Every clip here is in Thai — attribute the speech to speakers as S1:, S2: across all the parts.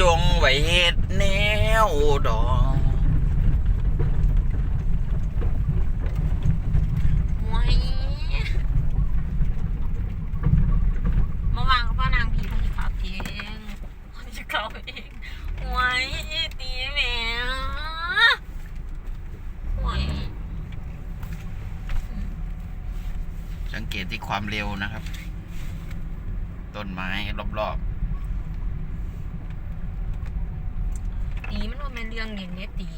S1: จงไว้เหตุแนวดอง
S2: ไว้มาวางกับป้านางผีคนที่ขับเองคนที่ขับเองไว้ตีแหมไว้
S1: สังเกตที่ความเร็วนะครับ ต้นไม้รอบ
S2: ตีมันว่าแม่นเรื่องเด่นเนี่ยตี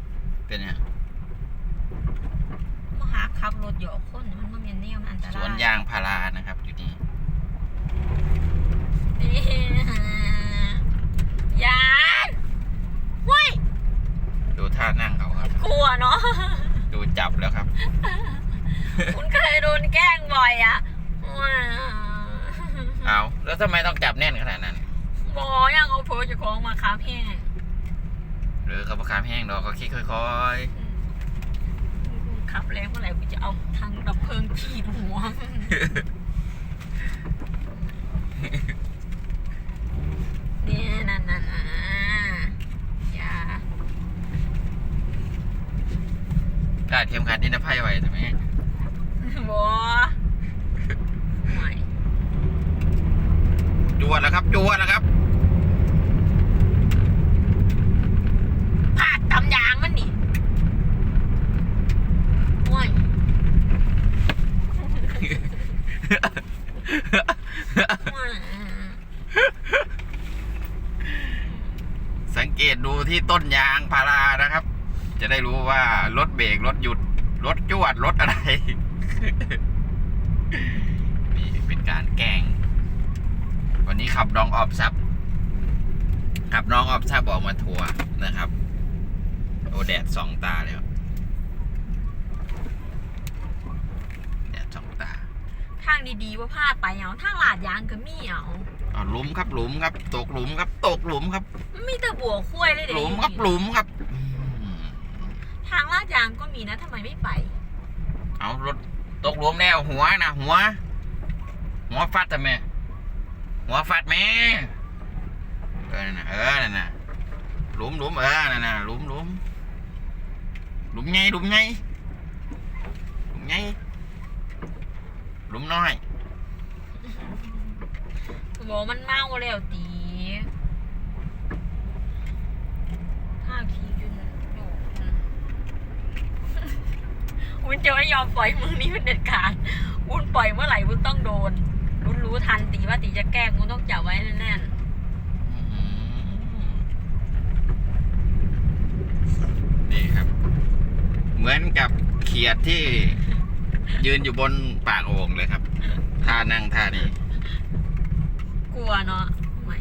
S1: ๆเป็นไง
S2: มหาขับรถเหยาะคนมันก็มีแนวมันอันตราย
S1: สวนยางพารานะครับอยู่นี่
S2: เอ๊ะยานเว้ย
S1: ดูท่านั่งเขาครับ
S2: กลัวเนาะ
S1: ดูจับแล้วครับ
S2: คุณเคยโดนแกล้งบ่อยอะว้า
S1: เอาแล้วทำไมต้องจับแน่นขนาดนั้น
S2: บอยังเอาโพสจะของมาค้าแห้ง
S1: หรือเขาประคามแห้งดอกเขาคิดค่อย
S2: ขับแรงเมื่อไหร่กูจะเอาทางดับเพลิงขีดหัวเนี่ยนั่นนั่นน่ะอย่า
S1: ๆกาดเข็มขัดนิรภัยไว้ใช่ไหม
S2: บอไม่
S1: จวดแล้วครับจวดแล้วครับ
S2: พาดตำยางมันนี่โอ้ย โอ้ย
S1: สังเกต ดูที่ต้นยางพารานะครับ จะได้รู้ว่ารถเบรกรถหยุดรถจวดรถอะไรนี่เป็นการแกล้ง วันนี้ขับน้องออบซับขับน้องออบซับออกมาทัวร์นะครับโอ้แดดสองตาแล้วแดดสองตา
S2: ทางดีๆว่าพลาดไปเอาทางลาดยางก็มีเอา
S1: อาหลุมครับหลุมครับ ตกหลุมครับ ตกหลุมครับ
S2: มันมีแต่บัวคุ้ยเลยเด็
S1: หลุมครับหลุมครับอืม
S2: ทางลาดยางก็มีนะทำไมไม่ไป
S1: เอารถตกหลุมแนวหัวนะหัว หัวฟัดทำไมหัวฟัดแม่เออนั่นน่ะเออนั่นน่ะหลุมหลุมเออนั่นน่ะหลุมหลุมหลุมไงหลุมไงหลุมไงหลุมน้อย
S2: บอกมันเมาแล้วตีถ้าขี่จนโดดวุ้นจะไม่ยอมปล่อยมือนี้เป็นเด็ดขาดวุ้นปล่อยเมื่อไหร่วุ้นต้องโดนวุ้นรู้ทันตีว่าตีจะแกล้งวุ้นต้องจับไว้แน่น
S1: นี่ครับ เหมือนกับเขียดที่ยืนอยู่บนปากโอ่งเลยครับท่านั่งท่านี้
S2: กลัวเนาะไม่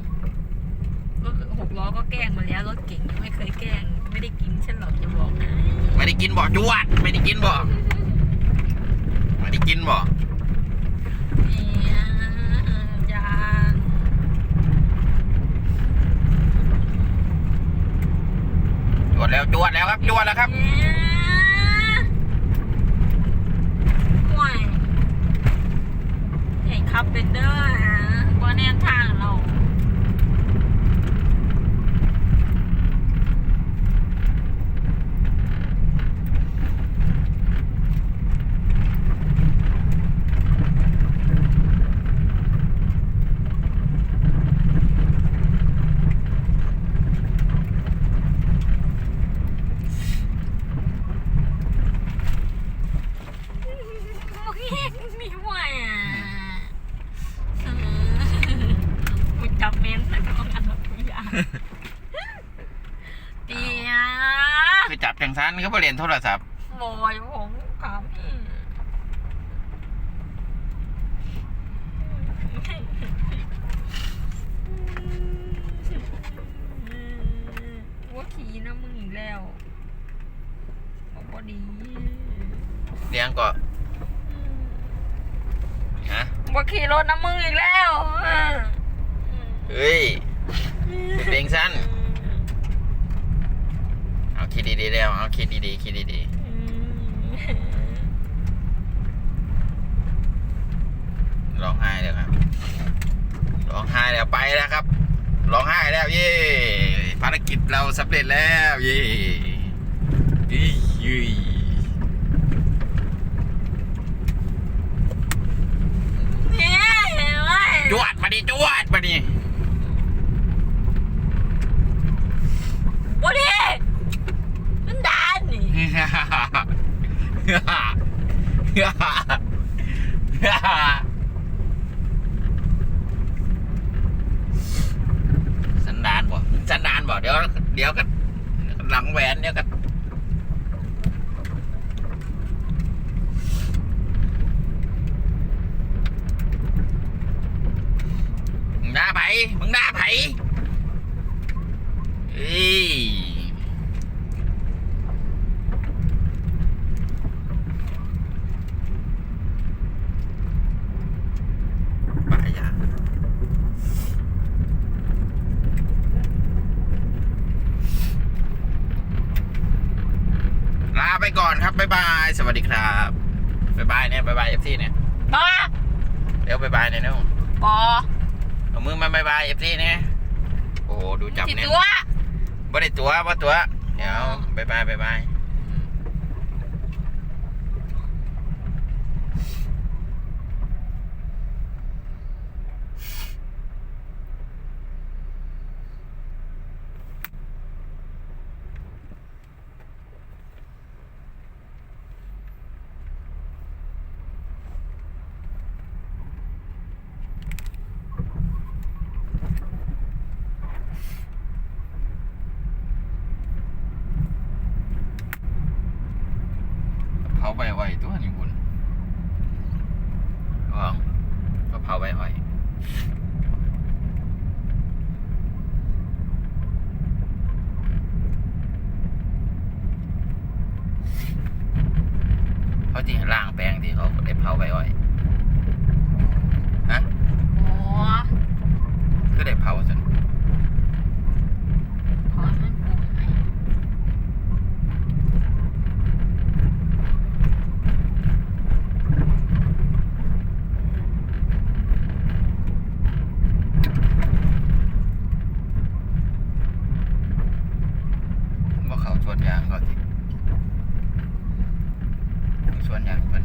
S2: รถหกล้อก็แกล้งมาแล้วรถเก่งยังไม่เคยแกล้ง ไม่ได้กินฉันหรอกจะบอกนะ
S1: ไม่ได้กินบ่จวด ไม่ได้กินบ่ไม่ได้กินบ่
S2: เนี่ยยาง
S1: จวดแล้วจวดแล้วครับจวดแล้วครับ
S2: เนี่ยห่วยใหญ่ครับเป็นเด้อฮะ ว่าแนวทางเรา โอเคมีห่วยอะมึงจับเมนแล้วก็อันนั้นทุกอย่างเตีย
S1: คือ จันเขาไปเรียนโทรศัพท์
S2: บอยผมครับว่าขี่นะมึงอีกแล้วบอกว่าดี
S1: เลี้ยงก็ฮะ
S2: ว่าขี่รถนะมึงอีกแล้ว
S1: เฮ้ยเป็นเพลงสั้น คิดดีๆแล้วเอาคิดดีๆคิดดีๆร้องไห้เลยครับ ร้องไห้แล้วไปแล้วครับ ร้องไห้แล้วเย่ภารกิจเราสำเร็จแล้วเย่อียุย
S2: เนี่ยไม่
S1: จวดมาดิจวดมาดิ
S2: บ่ดิมันดานนี่
S1: สันดานบ่สันดานบ่เดี๋ยว เดี๋ยวก็หลังแหวนเดี๋ยวก็มึงด่าไผมึงด่าไผเอ้ยป้ายา ลาไปก่อนครับ บ๊ายบาย สวัสดีครับบ๊ายบายเนี่ยบ๊ายบายเอฟซีเนี่ย
S2: บ่
S1: เดี๋ยวบ๊ายบายเนี่ยเนาะ
S2: บ่
S1: เอามือมาบ๊ายบายเอฟซีเนี่ยโอ้โหดูจับ
S2: สิ
S1: เนี่ย
S2: ตัว
S1: บ่ได้ตัวบ่ตัว เดี๋ยวบ๊ายบายบ๊ายบาย ใบอ้อยตัวนี้บุญว่างก็เผาใบอ้อยเขาที่ล่างแปลงที่เขาได้เผาใบอ้อยฮะ
S2: บ่
S1: ก็ได้เผาสิ
S2: ขอมันปรุงให้
S1: ว่าเขา สวนยางก็สิสวนยางเป็น